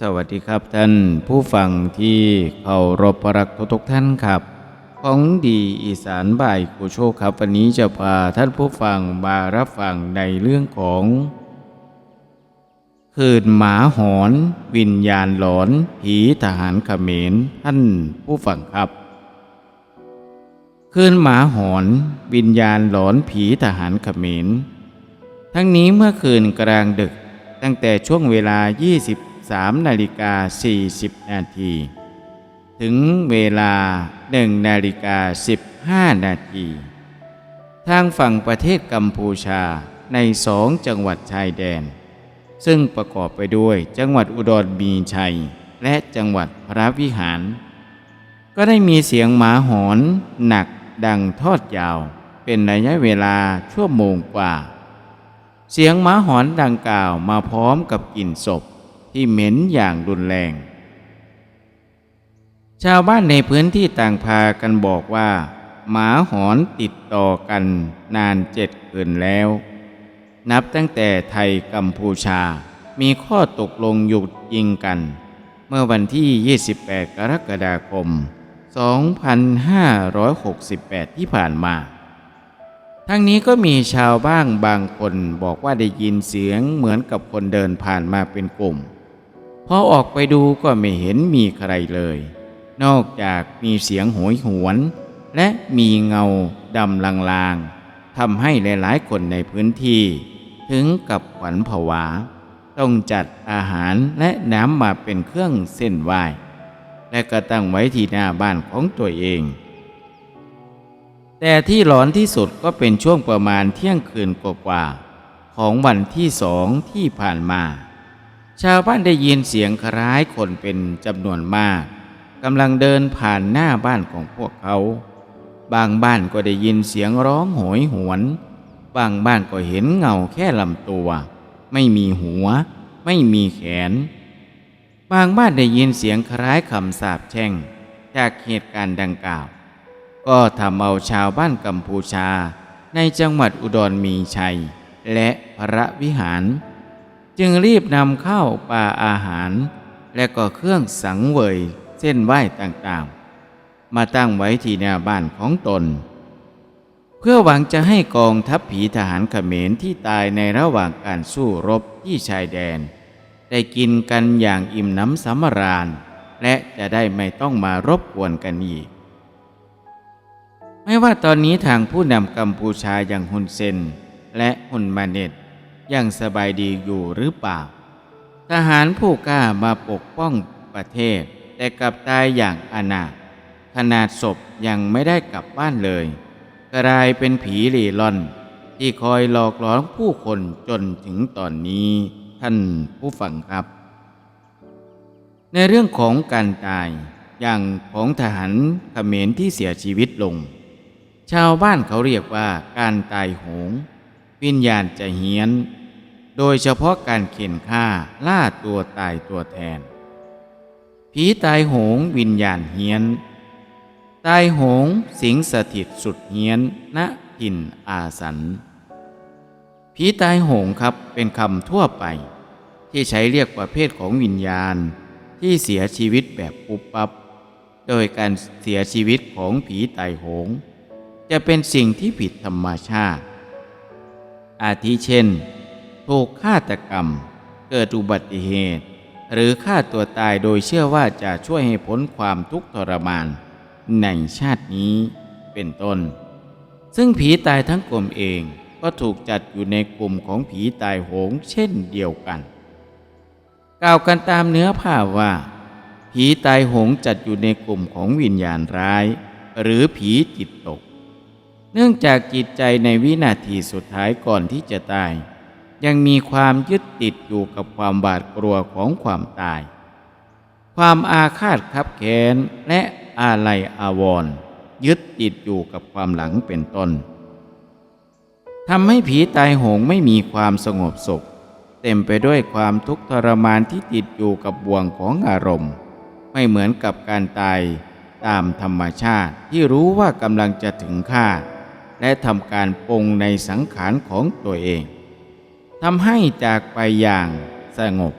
สวัสดีครับท่านผู้ฟังที่เคารพรักทุกท่านครับ ของดีอีสานบ่ายกูโชคครับ วันนี้จะพาท่านผู้ฟังมารับฟังในเรื่องของ คืนหมาหอน วิญญาณหลอน ผีทหารเขมรท่านผู้ฟังครับ คืนหมาหอน วิญญาณหลอนผีทหารเขมรทั้งนี้เมื่อคืนกลางดึกตั้งแต่ช่วงเวลา 23นาฬิกา40นาทีถึงเวลา1นาฬิกา15นาทีทางฝั่งประเทศกัมพูชาในสองจังหวัดชายแดน ซึ่งประกอบไปด้วยจังหวัดอุดรมีชัย และจังหวัดพระวิหาร ก็ได้มีเสียงหมาหอนหนักดังทอดยาว เป็นระยะเวลาชั่วโมงกว่า เสียงหมาหอนดังกล่าวมาพร้อมกับกลิ่นศพ ที่เหม็นอย่างรุนแรง ชาวบ้านในพื้นที่ต่างพากันบอกว่า หมาหอนติดต่อกันนานเจ็ดคืนแล้ว นับตั้งแต่ไทยกัมพูชามีข้อตกลงหยุดยิงกัน เมื่อวันที่ 28 กรกฎาคม 2568 ที่ผ่านมา ทั้งนี้ก็มีชาวบ้างบางคนบอกว่าได้ยินเสียงเหมือนกับคนเดินผ่านมาเป็นกลุ่ม พอออกไปดูก็ไม่เห็นมีใครเลย นอกจากมีเสียงโหยหวน และมีเงาดำลางๆทำให้หลายๆคนในพื้นที่ ถึงกับขวัญผวา ต้องจัดอาหารและน้ำมาเป็นเครื่องเส้นไหว้และก็ตั้งไว้ที่หน้าบ้านของตัวเอง แต่ที่หลอนที่สุดก็เป็นช่วงประมาณเที่ยงคืนกว่าๆของวันที่สองที่ผ่านมา ชาวบ้านได้ยินเสียงคล้ายคนเป็นจำนวนมากกำลังเดินผ่านหน้าบ้านของพวกเขา บางบ้านก็ได้ยินเสียงร้องโหยหวน บางบ้านก็เห็นเงาแค่ลำตัว ไม่มีหัว ไม่มีแขน บางบ้านได้ยินเสียงคล้ายคำสาปแช่ง จากเหตุการณ์ดังกล่าว ก็ทำเอาชาวบ้านกัมพูชา ในจังหวัดอุดรมีชัย และพระวิหาร จึงรีบนำข้าวปลาอาหาร และก็เครื่องสังเวยเส้นไหว้ต่างๆ มาตั้งไว้ที่หน้าบ้านของตน เพื่อหวังจะให้กองทัพผีทหารเขมรที่ตายในระหว่างการสู้รบที่ชายแดน ได้กินกันอย่างอิ่มน้ำสำราญ และจะได้ไม่ต้องมารบกวนกันอีก ไม่ว่าตอนนี้ทางผู้นำกัมพูชาอย่างฮุนเซนและฮุนมาเนต ยังสบายดีอยู่หรือเปล่า ทหารผู้กล้ามาปกป้องประเทศ แต่กลับตายอย่างอนาถขนาดศพยังไม่ได้กลับบ้านเลย กลายเป็นผีหลีล่อน ที่คอยหลอกหลอนผู้คนจนถึงตอนนี้ท่านผู้ฟังครับ ในเรื่องของการตายอย่างของทหารเขมรที่เสียชีวิตลง ชาวบ้านเขาเรียกว่าการตายโหง วิญญาณจะเฮี้ยน โดยเฉพาะการเข็นฆ่าล่าตัวตายตัวแทน ผีตายโหงวิญญาณเฮี้ยน ตายโหงสิงสถิตสุดเฮี้ยนณถิ่นอาสันผีตายโหงครับเป็นคำทั่วไป ที่ใช้เรียกประเภทของวิญญาณที่เสียชีวิตแบบปุบปับ โดยการเสียชีวิตของผีตายโหง จะเป็นสิ่งที่ผิดธรรมชาติ อาทิเช่น ถูกฆาตกรรม เกิดอุบัติเหตุ หรือฆ่าตัวตายโดยเชื่อว่าจะช่วยให้พ้นความทุกข์ทรมาน ในชาตินี้เป็นต้น ซึ่งผีตายทั้งกลมเองก็ถูกจัดอยู่ในกลุ่มของผีตายโหงเช่นเดียวกัน กล่าวกันตามเนื้อผ้าว่า ผีตายโหงจัดอยู่ในกลุ่มของวิญญาณร้าย หรือผีจิตตก เนื่องจากจิตใจในวินาทีสุดท้ายก่อนที่จะตาย ยังมีความยึดติดอยู่กับความบาดกลัวของความตาย ความอาฆาตคับแค้นและอาลัยอาวรณ์ยึดติดอยู่กับความหลังเป็นต้นทำให้ผีตายโหงไม่มีความสงบสุข เต็มไปด้วยความทุกข์ทรมานที่ติดอยู่กับบ่วงของอารมณ์ ไม่เหมือนกับการตายตามธรรมชาติที่รู้ว่ากำลังจะถึงค่า และทำการปรงในสังขารของตัวเองทำให้จากไปอย่างสงบ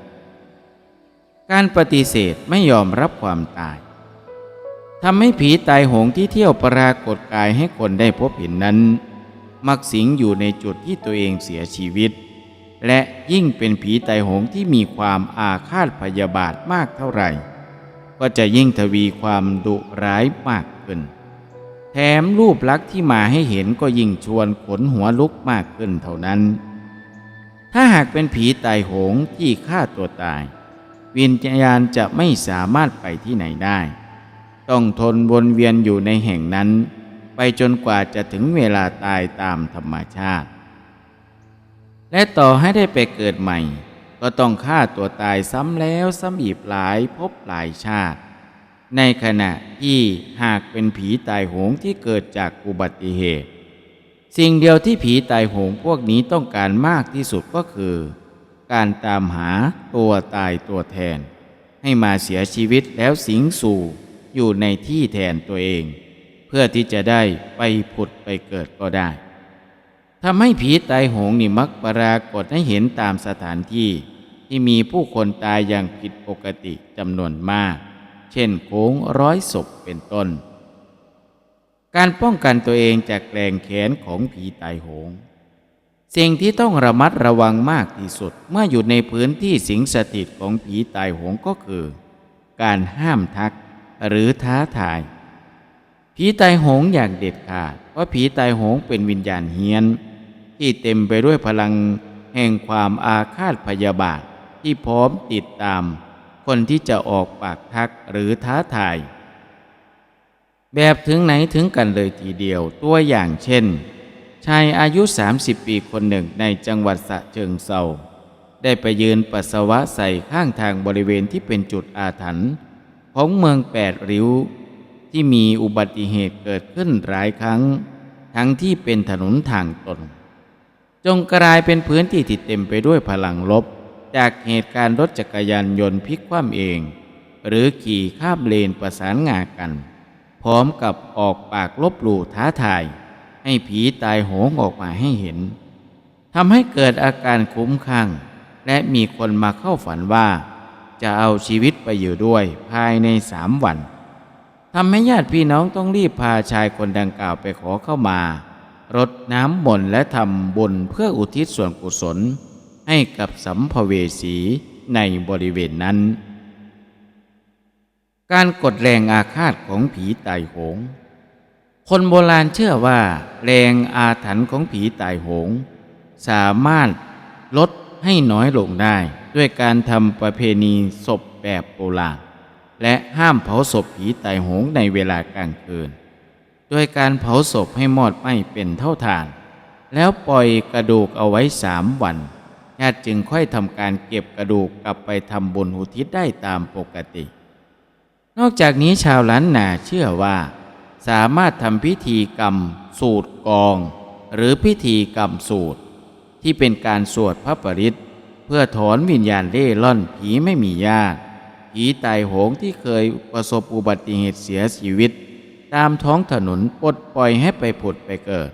การปฏิเสธไม่ยอมรับความตายทำให้ผีตายโหงที่เที่ยวปรากฏกายให้คนได้พบเห็นนั้น มักสิงอยู่ในจุดที่ตัวเองเสียชีวิต และยิ่งเป็นผีตายโหงที่มีความอาฆาตพยาบาทมากเท่าไหร่ ก็จะยิ่งทวีความดุร้ายมากขึ้น แถมรูปลักษณ์ที่มาให้เห็นก็ยิ่งชวนขนหัวลุกมากขึ้นเท่านั้น ถ้าหากเป็นผีตายโหงที่ฆ่าตัวตาย วิญญาณจะไม่สามารถไปที่ไหนได้ ต้องทนวนเวียนอยู่ในแห่งนั้น ไปจนกว่าจะถึงเวลาตายตามธรรมชาติ และต่อให้ได้ไปเกิดใหม่ ก็ต้องฆ่าตัวตายซ้ำแล้วซ้ำอีกหลายภพหลายชาติ ในขณะที่หากเป็นผีตายโหงที่เกิดจากอุบัติเหตุ สิ่งเดียวที่ผีตายโหงพวกนี้ต้องการมากที่สุดก็คือ การตามหาตัวตายตัวแทน ให้มาเสียชีวิตแล้วสิงสู่อยู่ในที่แทนตัวเอง เพื่อที่จะได้ไปผุดไปเกิดก็ได้ทำให้ผีตายโหงนี่มักปรากฏให้เห็นตามสถานที่ ที่มีผู้คนตายอย่างผิดปกติจำนวนมาก ช่นโค้งร้อยศพเป็นต้น การป้องกันตัวเองจากแรงแขนของผีตายโหง สิ่งที่ต้องระมัดระวังมากที่สุดเมื่ออยู่ในพื้นที่สิงสถิตของผีตายโหงก็คือ การห้ามทักหรือท้าทาย ผีตายโหงอย่างเด็ดขาดเพราะผีตายโหงเป็นวิญญาณเฮียน ที่เต็มไปด้วยพลังแห่งความอาฆาตพยาบาทที่พร้อมติดตาม คนที่จะออกปากทักหรือท้าทาย แบบถึงไหนถึงกันเลยทีเดียวตัวอย่างเช่น ชายอายุ 30 ปีคนหนึ่งในจังหวัดสะเชิงเซาได้ไปยืนปัสสาวะใส่ข้างทางบริเวณที่เป็นจุดอาถรรพ์ของเมืองแปดริ้ว ที่มีอุบัติเหตุเกิดขึ้นหลายครั้ง ทั้งที่เป็นถนนทางตรงจงกลายเป็นพื้นที่ที่เต็มไปด้วยพลังลบ จากเหตุการณ์รถจักรยานยนต์พลิกคว่ำเอง หรือขี่ข้ามเลนประสานงากัน พร้อมกับออกปากลบหลู่ท้าทาย ให้ผีตายโหงออกมาให้เห็นทำให้เกิดอาการคุ้มข้างและมีคนมาเข้าฝันว่า จะเอาชีวิตไปอยู่ด้วยภายในสามวันทำให้ญาติพี่น้องต้องรีบพาชายคนดังกล่าวไปขอเข้ามารดน้ำมนต์และทำบุญเพื่ออุทิศส่วนกุศล ให้กับสัมภเวสีในบริเวณนั้น การกดแรงอาฆาตของผีตายโหง คนโบราณเชื่อว่า แรงอาถรรพ์ของผีตายโหง สามารถลดให้น้อยลงได้ ด้วยการทำประเพณีศพแบบโบราณและห้ามเผาศพผีตายโหงในเวลากลางคืนโดยการเผาศพให้หมอดไหม้เป็นเท่าฐาน แล้วปล่อยกระดูกเอาไว้สามวัน ญาติจึงค่อยทำการเก็บกระดูกกลับไปทำบุญอุทิศได้ตามปกติ นอกจากนี้ชาวล้านนาเชื่อว่า สามารถทำพิธีกรรม สูตรกอง หรือพิธีกรรมสูตร ที่เป็นการสวดพระปริตเพื่อถอนวิญญาณเล่ร่อนผีไม่มีญาติผีตายโหงที่เคยประสบอุบัติเหตุเสียชีวิต ตามท้องถนนปลดปล่อยให้ไปผุดไปเกิด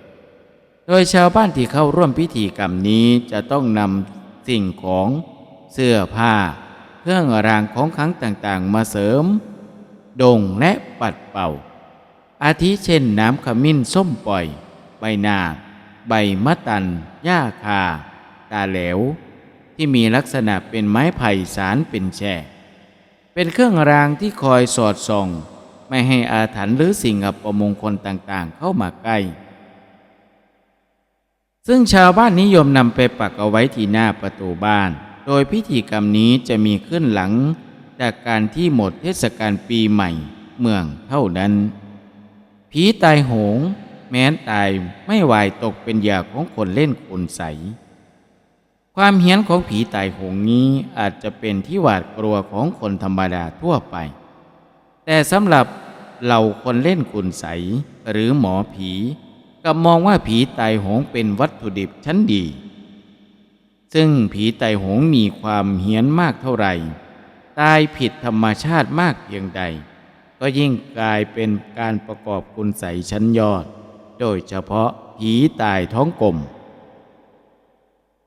ดยชาวบ้านที่เข้าร่วมพิธีกรรมนี้จะต้องนำสิ่งของเสื้อผ้า เครื่องรางของขลังต่างๆ มาเสริมดงและปัดเป่า อาทิเช่นน้ำขมิ้นส้มปล่อย ใบนาใบมะตันหญ้าคา ตาแหลว ที่มีลักษณะเป็นไม้ไผ่สารเป็นแช่เป็นเครื่องรางที่คอยสอดส่อง ไม่ให้อาถรรพ์หรือสิ่งอัปมงคลต่างๆ เข้ามาใกล้ ซึ่งชาวบ้านนิยมนำไปปักเอาไว้ที่หน้าประตูบ้าน โดยพิธีกรรมนี้จะมีขึ้นหลัง จากการที่หมดเทศกาลปีใหม่เมืองเท่านั้น ผีตายโหง แม้นตายไม่วายตกเป็นเหยื่อของคนเล่นคุณใส ความเฮี้ยนของผีตายโหงนี้อาจจะเป็นที่หวาดกลัวของคนธรรมดาทั่วไป แต่สำหรับเหล่าคนเล่นคุณใสหรือหมอผี กับมองว่าผีตายหงเป็นวัตถุดิบชั้นดี ซึ่งผีตายหงมีความเฮี้ยนมากเท่าไหร่ตายผิดธรรมชาติมากเพียงใด ก็ยิ่งกลายเป็นการประกอบคุณใสชั้นยอด โดยเฉพาะผีตายท้องกลม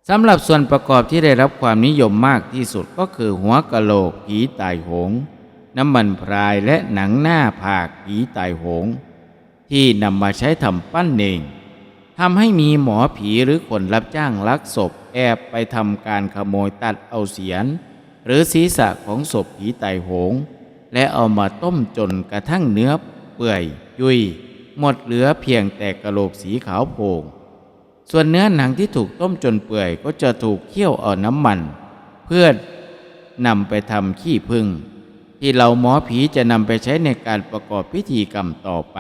สำหรับส่วนประกอบที่ได้รับความนิยมมากที่สุดก็คือหัวกะโหลกผีตายหง น้ำมันพรายและหนังหน้าผากผีตายหง ที่นำมาใช้ทำปั้นเองทำให้มีหมอผีหรือคนรับจ้างลักศพแอบไปทำการขโมยตัดเอาเสียน หรือศีรษะของศพผีตายโหง และเอามาต้มจนกระทั่งเนื้อเปื่อยยุย หมดเหลือเพียงแต่กระโหลกสีขาวโพลงส่วนเนื้อหนังที่ถูกต้มจนเปื่อยก็จะถูกเคี่ยวเอาน้ำมัน เพื่อนำไปทำขี้ผึ้งที่เหล่าหมอผีจะนำไปใช้ในการประกอบพิธีกรรมต่อไป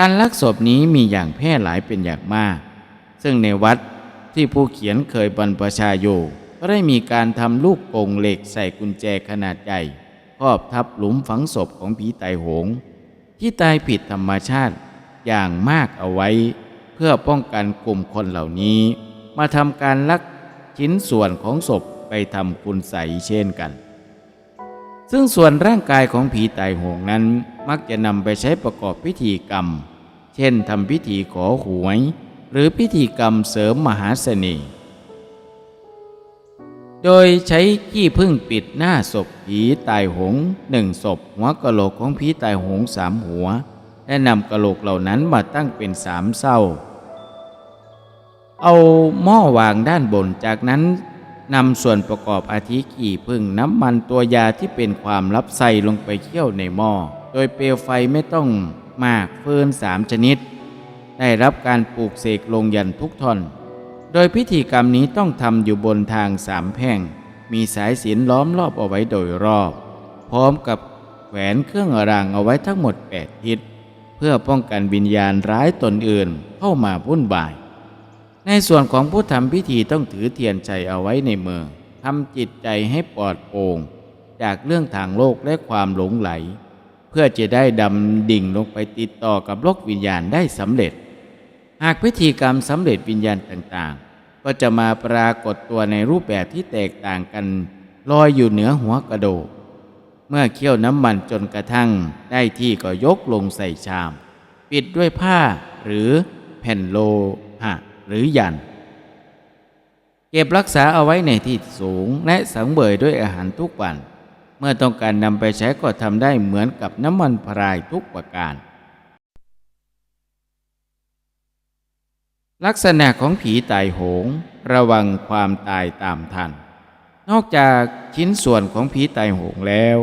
การลักศพนี้มีอย่างแพร่หลายเป็นอย่างมาก ซึ่งในวัดที่ผู้เขียนเคยบรรพชาอยู่ก็ได้มีการทำลูกกรงเหล็กใส่กุญแจขนาดใหญ่ครอบทับหลุมฝังศพของผีตายโหง ที่ตายผิดธรรมชาติอย่างมากเอาไว้ เพื่อป้องกันกลุ่มคนเหล่านี้ มาทำการลักชิ้นส่วนของศพไปทำคุณใสยเช่นกัน ซึ่งส่วนร่างกายของผีตายโหงนั้นมักจะนำไปใช้ประกอบพิธีกรรม เช่นทำพิธีขอหวย หรือพิธีกรรมเสริมมหาเสน่ห์ โดยใช้ขี้พึ่งปิดหน้าศพผีตายโหงหนึ่งศพหัวกะโหลกของผีตายโหงสามหัว และนำกะโหลกเหล่านั้นมาตั้งเป็นสามเศร้า เอาหม้อวางด้านบนจากนั้น นำส่วนประกอบอาทิขี้พึ่งน้ำมันตัวยาที่เป็นความลับใส่ลงไปเคี่ยวในหม้อ โดยเปลวไฟไม่ต้องมากเฟินสามชนิด ได้รับการปลูกเสกลงยันทุกท่อน โดยพิธีกรรมนี้ต้องทำอยู่บนทางสามแพ่ง มีสายสิญจนล้อมรอบเอาไว้โดยรอบ พร้อมกับแขวนเครื่องรางเอาไว้ทั้งหมดแปดทิศเพื่อป้องกันวิญญาณร้ายตนอื่นเข้ามาวุ่นวาย ในส่วนของผู้ทำพิธีต้องถือเทียนชัยเอาไว้ในมือทำจิตใจให้ปลอดโปร่งจากเรื่องทางโลกและความหลงไหล เพื่อจะได้ดำดิ่งลงไปติดต่อกับโลกวิญญาณได้สำเร็จ หากพิธีกรรมสำเร็จวิญญาณต่างๆ ก็จะมาปรากฏตัวในรูปแบบที่แตกต่างกันลอยอยู่เหนือหัวกระโดกเมื่อเคี่ยวน้ำมันจนกระทั่งได้ที่ก็ยกลงใส่ชาม ปิดด้วยผ้าหรือแผ่นโลหะ หรือยัน เก็บรักษาเอาไว้ในที่สูงและสังเบยด้วยอาหารทุกวัน เมื่อต้องการนำไปใช้ก็ทำได้เหมือนกับน้ำมันพรายทุกประการ ลักษณะของผีตายโหง ระวังความตายตามทัน นอกจากชิ้นส่วนของผีตายโหงแล้ว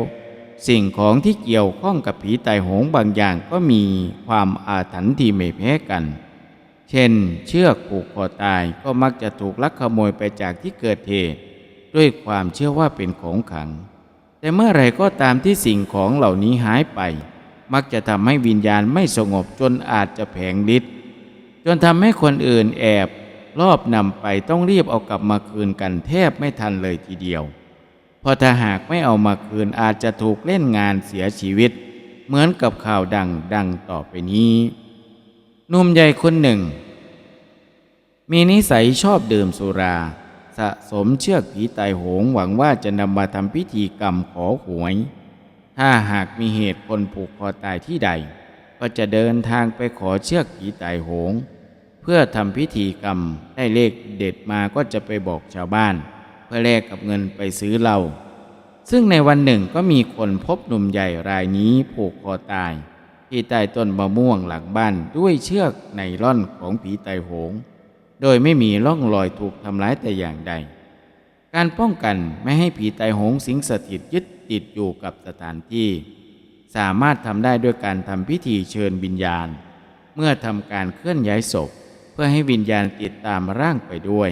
สิ่งของที่เกี่ยวข้องกับผีตายโหงบางอย่างก็มีความอาถรรพ์ที่ไม่แพ้กัน เช่น เชือกผูกคอตายก็มักจะถูกลักขโมยไปจากที่เกิดเหตุ ด้วยความเชื่อว่าเป็นของขัง แต่เมื่อไรก็ตามที่สิ่งของเหล่านี้หายไป มักจะทำให้วิญญาณไม่สงบจนอาจจะแผงฤทธิ์จนทำให้คนอื่นแอบรอบนำไปต้องรีบเอากลับมาคืนกันแทบไม่ทันเลยทีเดียว เพราะถ้าหากไม่เอามาคืนอาจจะถูกเล่นงานเสียชีวิต เหมือนกับข่าวดังดังต่อไปนี้ นุ่มใหญ่คนหนึ่ง มีนิสัยชอบดื่มสุรา สะสมเชือกผีตายโหงหวังว่าจะนำมาทำพิธีกรรมขอหวย ถ้าหากมีเหตุคนผูกคอตายที่ใด ก็จะเดินทางไปขอเชือกผีตายโหง เพื่อทำพิธีกรรมได้เลขเด็ดมาก็จะไปบอกชาวบ้าน เพื่อแลกกับเงินไปซื้อเหล้าซึ่งในวันหนึ่งก็มีคนพบหนุ่มใหญ่รายนี้ผูกคอตาย ที่ใต้ต้นมะม่วงหลังบ้านด้วยเชือกไนล่อนของผีตายโหง โดยไม่มีร่องรอยถูกทำร้ายแต่อย่างใด การป้องกันไม่ให้ผีตายโหงสิงสถิตยึดติดอยู่กับสถานที่ สามารถทำได้ด้วยการทำพิธีเชิญวิญญาณ เมื่อทำการเคลื่อนย้ายศพ เพื่อให้วิญญาณติดตามร่างไปด้วย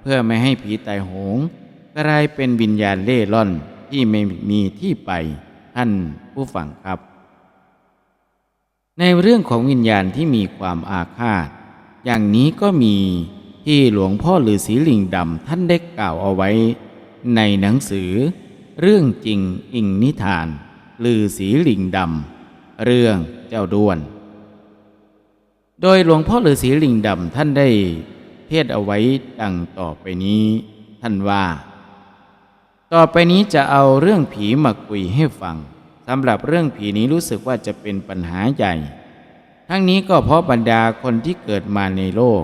เพื่อไม่ให้ผีตายโหงกลายเป็นวิญญาณเล่ร่อนที่ไม่มีที่ไปท่านผู้ฟังครับ ในเรื่องของวิญญาณที่มีความอาฆาต อย่างนี้ก็มีที่หลวงพ่อฤาษีลิงดำท่านได้กล่าวเอาไว้ ในหนังสือ เรื่องจริงอิงนิทานลือสีลิงดำเรื่องเจ้าด้วน โดยหลวงพ่อฤาษีลิงดำท่านได้เทศเอาไว้ดังต่อไปนี้ ท่านว่า ต่อไปนี้จะเอาเรื่องผีมาคุยให้ฟัง สำหรับเรื่องผีนี้รู้สึกว่าจะเป็นปัญหาใหญ่ ทั้งนี้ก็เพราะบรรดาคนที่เกิดมาในโลก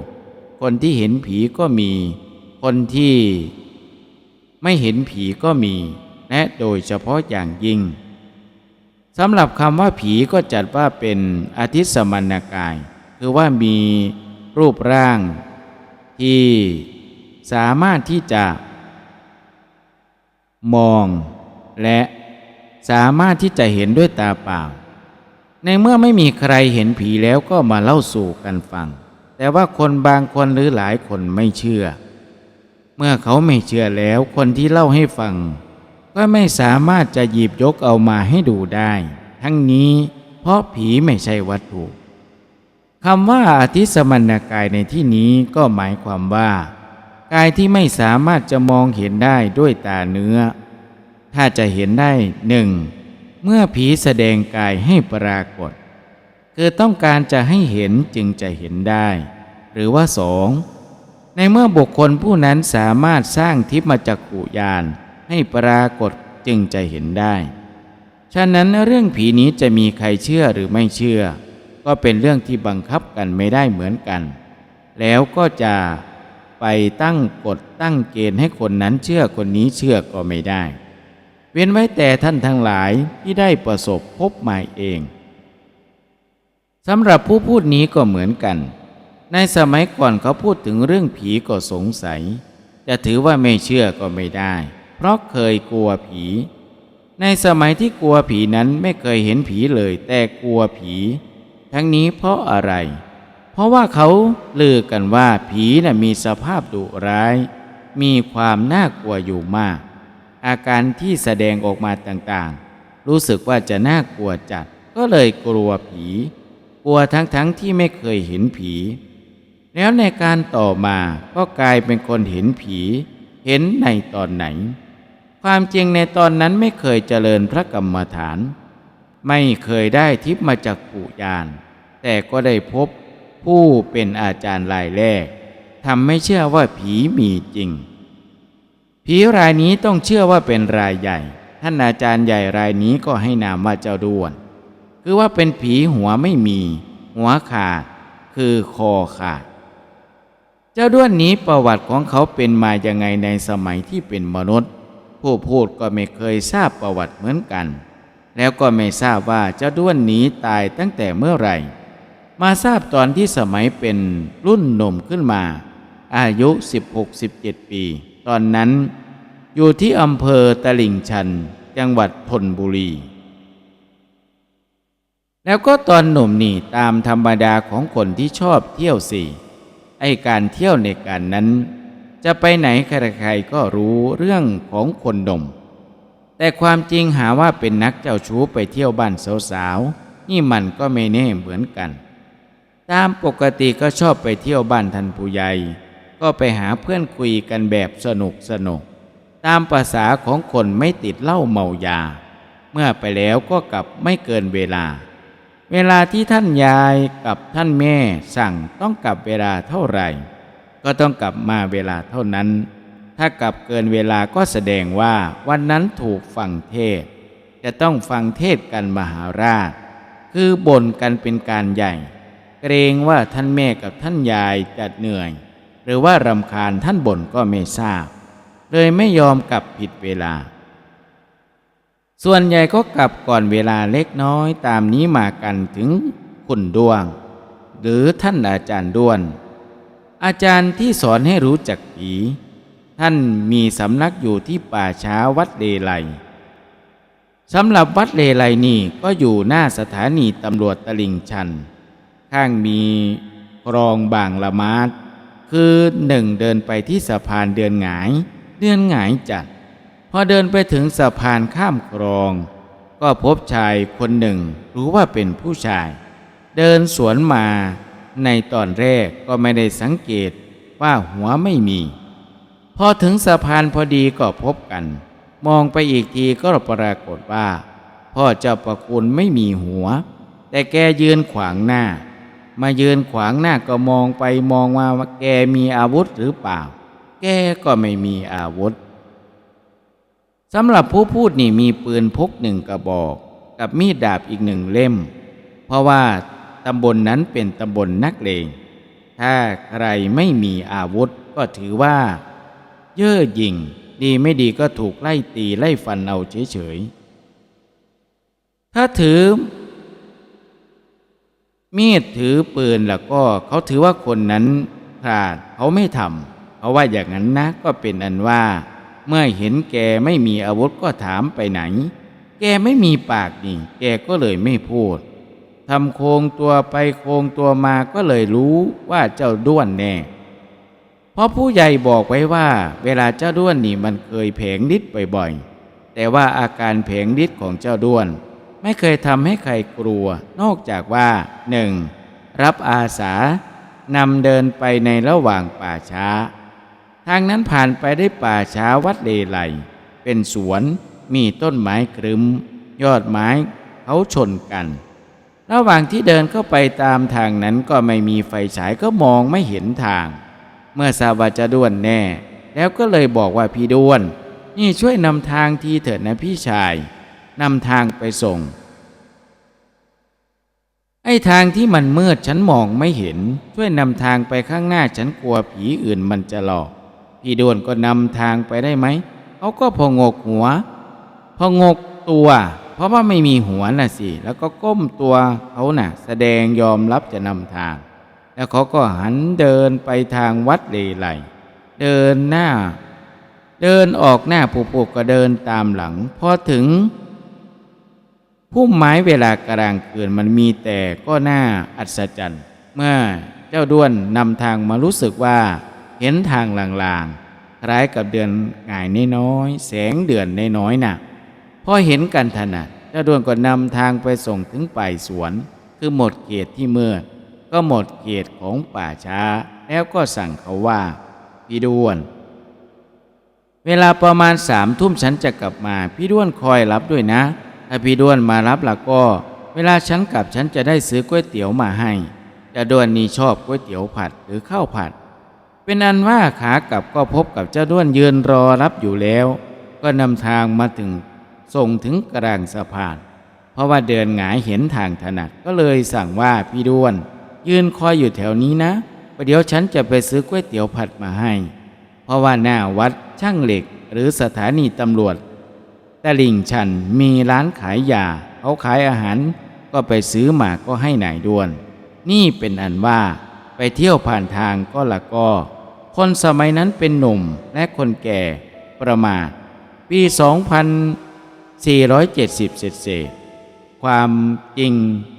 คนที่เห็นผีก็มี คนที่ไม่เห็นผีก็มี และโดยเฉพาะอย่างยิ่งสำหรับคำว่าผีก็จัดว่าเป็นอาทิตสมณกาย คือว่ามีรูปร่าง ที่สามารถที่จะ มองและ สามารถที่จะเห็นด้วยตาเปล่า ในเมื่อไม่มีใครเห็นผีแล้วก็มาเล่าสู่กันฟัง แต่ว่าคนบางคนหรือหลายคนไม่เชื่อ เมื่อเขาไม่เชื่อแล้วคนที่เล่าให้ฟัง ก็ไม่สามารถจะหยิบยกเอามาให้ดูได้ ทั้งนี้เพราะผีไม่ใช่วัตถุคำว่าอธิสมณกายในที่นี้ก็หมายความว่า กายที่ไม่สามารถจะมองเห็นได้ด้วยตาเนื้อ ถ้าจะเห็นได้หนึ่งเมื่อผีแสดงกายให้ปรากฏ คือต้องการจะให้เห็นจึงจะเห็นได้ หรือว่าสองในเมื่อบุคคลผู้นั้นสามารถสร้างทิพมาจักขุยานให้ปรากฏจึงจะเห็นได้ ฉะนั้นเรื่องผีนี้จะมีใครเชื่อหรือไม่เชื่อ ก็เป็นเรื่องที่บังคับกันไม่ได้เหมือนกัน แล้วก็จะไปตั้งกฎตั้งเกณฑ์ให้คนนั้นเชื่อคนนี้เชื่อก็ไม่ได้ เว้นไว้แต่ท่านทั้งหลายที่ได้ประสบพบมาเองสำหรับผู้พูดนี้ก็เหมือนกัน ในสมัยก่อนเขาพูดถึงเรื่องผีก็สงสัย จะถือว่าไม่เชื่อก็ไม่ได้ เพราะเคยกลัวผี ในสมัยที่กลัวผีนั้นไม่เคยเห็นผีเลย แต่กลัวผี ทั้งนี้เพราะอะไร เพราะว่าเขาลือกันว่าผีน่ะมีสภาพดุร้าย มีความน่ากลัวอยู่มาก อาการที่แสดงออกมาต่างๆ รู้สึกว่าจะน่ากลัวจัด ก็เลยกลัวผี กลัวทั้งๆทที่ไม่เคยเห็นผี แล้วในการต่อมาก็กลายเป็นคนเห็นผี เห็นในตอนไหน ความจริงในตอนนั้นไม่เคยเจริญพระกรรมฐาน ไม่เคยได้ทิพย์มาจากปู่ยาน แต่ก็ได้พบผู้เป็นอาจารย์รายแรกทำไม่เชื่อว่าผีมีจริง ผีรายนี้ต้องเชื่อว่าเป็นรายใหญ่ ท่านอาจารย์ใหญ่รายนี้ก็ให้นามว่าเจ้าด้วน คือว่าเป็นผีหัวไม่มี หัวขาด คือคอขาด เจ้าด้วนนี้ประวัติของเขาเป็นมาอยังไงในสมัยที่เป็นมนุษย์ ผู้พูดก็ไม่เคยทราบประวัติเหมือนกัน แล้วก็ไม่ทราบว่าเจ้าด้วนนี้ตายตั้งแต่เมื่อไหร่ มาทราบตอนที่สมัยเป็นรุ่นหนุ่มขึ้นมา อายุ 16-17 ปี ตอนนั้น อยู่ที่อำเภอตลิ่งชัน จังหวัดธนบุรี แล้วก็ตอนหนุ่มนี่ตามธรรมดาของคนที่ชอบเที่ยวสี่ไอการเที่ยวในการนั้น จะไปไหนใครๆก็รู้เรื่องของคนหนุ่มแต่ความจริงหาว่าเป็นนักเจ้าชู้ไปเที่ยวบ้านสาวๆนี่มันก็ไม่แน่เหมือนกัน ตามปกติก็ชอบไปเที่ยวบ้านท่านผู้ใหญ่ ก็ไปหาเพื่อนคุยกันแบบสนุกสนุก ตามภาษาของคนไม่ติดเหล้าเมายา เมื่อไปแล้วก็กลับไม่เกินเวลา เวลาที่ท่านยายกับท่านแม่สั่งต้องกลับเวลาเท่าไหร่ ก็ต้องกลับมาเวลาเท่านั้น ถ้ากลับเกินเวลาก็แสดงว่าวันนั้นถูกฟังเทศ จะต้องฟังเทศกันมหาราช คือบ่นกันเป็นการใหญ่ เกรงว่าท่านแม่กับท่านยายจะเหนื่อย หรือว่ารำคาญท่านบ่นก็ไม่ทราบ เลยไม่ยอมกลับผิดเวลา ส่วนใหญ่ก็กลับก่อนเวลาเล็กน้อยตามนี้มากันถึงคุณดวง หรือท่านอาจารย์ด้วน อาจารย์ที่สอนให้รู้จักผีท่านมีสำนักอยู่ที่ป่าช้าวัดเลไลสำหรับวัดเลไลนี่ก็อยู่หน้าสถานีตำรวจตลิ่งชัน ข้างมีคลองบางละมาด คือหนึ่งเดินไปที่สะพานเดือนหงาย เดือนหงายจัด พอเดินไปถึงสะพานข้ามคลอง ก็พบชายคนหนึ่งรู้ว่าเป็นผู้ชาย เดินสวนมาในตอนแรกก็ไม่ได้สังเกตว่าหัวไม่มี พอถึงสะพานพอดีก็พบกัน มองไปอีกทีก็ปรากฏว่า พ่อเจ้าประคุณไม่มีหัว แต่แกยืนขวางหน้า มายืนขวางหน้าก็มองไปมองมาว่าแกมีอาวุธหรือเปล่า แกก็ไม่มีอาวุธสำหรับผู้พูดนี่มีปืนพกหนึ่งกระบอก กับมีดดาบอีกหนึ่งเล่ม เพราะว่าตำบลนนั้นเป็นตำบลนักเลง ถ้าใครไม่มีอาวุธก็ถือว่า เย่อหยิ่ง ดีไม่ดีก็ถูกไล่ตีไล่ฟันเอาเฉยๆ ถ้าถือ มีดถือปืนแล้วก็เขาถือว่าคนนั้นพลาดเขาไม่ทำเขาว่าอย่างนั้นนะก็เป็นอันว่า เมื่อเห็นแกไม่มีอาวุธก็ถามไปไหน แกไม่มีปากนี่แกก็เลยไม่พูดทำโครงตัวไปโครงตัวมาก็เลยรู้ว่าเจ้าด้วนแน่เพราะผู้ใหญ่บอกไว้ว่า เวลาเจ้าด้วนนี่มันเคยแผงฤทธิ์บ่อยๆแต่ว่าอาการแผงฤทธิ์ของเจ้าด้วน ไม่เคยทำให้ใครกลัว นอกจากว่าหนึ่งรับอาสานำเดินไปในระหว่างป่าช้า ทางนั้นผ่านไปได้ป่าช้าวัดเลไลเป็นสวนมีต้นไม้ครึม ยอดไม้เขาชนกัน ระหว่างที่เดินเข้าไปตามทางนั้นก็ไม่มีไฟฉายก็มองไม่เห็นทาง เมื่อทราบว่าจะด้วนแน่ แล้วก็เลยบอกว่าพี่ด้วน นี่ช่วยนำทางทีเถิดนะพี่ชาย นำทางไปส่ง ไอ้ทางที่มันมืดฉันมองไม่เห็น ช่วยนำทางไปข้างหน้าฉันกลัวผีอื่นมันจะหลอก พี่ดวนก็นำทางไปได้ไหม เขาก็พองกหัว พองกตัว เพราะว่าไม่มีหัวน่ะสิ แล้วก็ก้มตัวเขาน่ะ แสดงยอมรับจะนำทาง แล้วเขาก็หันเดินไปทางวัดเลไลเดินหน้า เดินออกหน้าปูปูก็เดินตามหลัง พอถึง พุ่มไม้เวลากลางคืนมันมีแต่ก็น่าอัศจรรย์ เมื่อเจ้าด้วนนำทางมารู้สึกว่า เห็นทางลางๆ คล้ายกับเดือนง่ายน้อยๆแสงเดือนน้อยๆน่ะพอเห็นกันถนัดเจ้าด้วนก็นำทางไปส่งถึงป่ายสวน คือหมดเขตที่เมืดก็หมดเขตของป่าช้า แล้วก็สั่งเขาว่าพี่ด้วน เวลาประมาณสามทุ่มฉันจะกลับมา พี่ด้วนคอยรับด้วยนะ ถ้าพี่ด้วนมารับล่ะก็ เวลาฉันกลับฉันจะได้ซื้อก๋วยเตี๋ยวมาให้จะด้วนนี่ชอบก๋วยเตี๋ยวผัดหรือข้าวผัด เป็นอันว่าขากลับก็พบกับเจ้าด้วนยืนรอรับอยู่แล้ว ก็นำทางมาถึงส่งถึงกลางสะพาน เพราะว่าเดินหงายเห็นทางถนัดก็เลยสั่งว่าพี่ด้วน ยืนคอยอยู่แถวนี้นะประเดี๋ยวฉันจะไปซื้อก๋วยเตี๋ยวผัดมาให้ เพราะว่าหน้าวัดช่างเหล็ก หรือสถานีตำรวจ ตลิ่งชันมีร้านขายยาเขาขายอาหาร ก็ไปซื้อมาก็ให้นายด้วน นี่เป็นอันว่าไปเที่ยวผ่านทางก็ละก็ คนสมัยนั้นเป็นหนุ่มและคนแก่ประมาณปี 2470 เศษเศษความจริง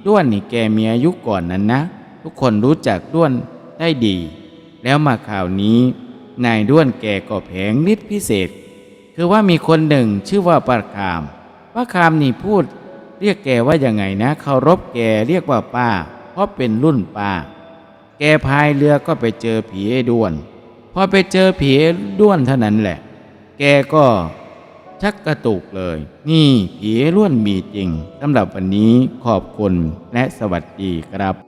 ด้วนนี่แกมีอายุก่อนนั้นนะ ทุกคนรู้จักด้วนได้ดี แล้วมาข่าวนี้ นายด้วนแกก็แผงฤทธิ์พิเศษ คือว่ามีคนหนึ่งชื่อว่าปาคามปาคามนี่พูด เรียกแกว่ายังไงนะเคารพแกเรียกว่าป้า เพราะเป็นรุ่นป้า แกพายเรือก็ไปเจอผีไอ้ด้วนพอไปเจอผีไอ้ด้วนเท่านั้นแหละ แกก็ชักกระตุกเลย นี่ผีไอ้ล้วนมีจริงสำหรับวันนี้ขอบคุณและสวัสดีครับ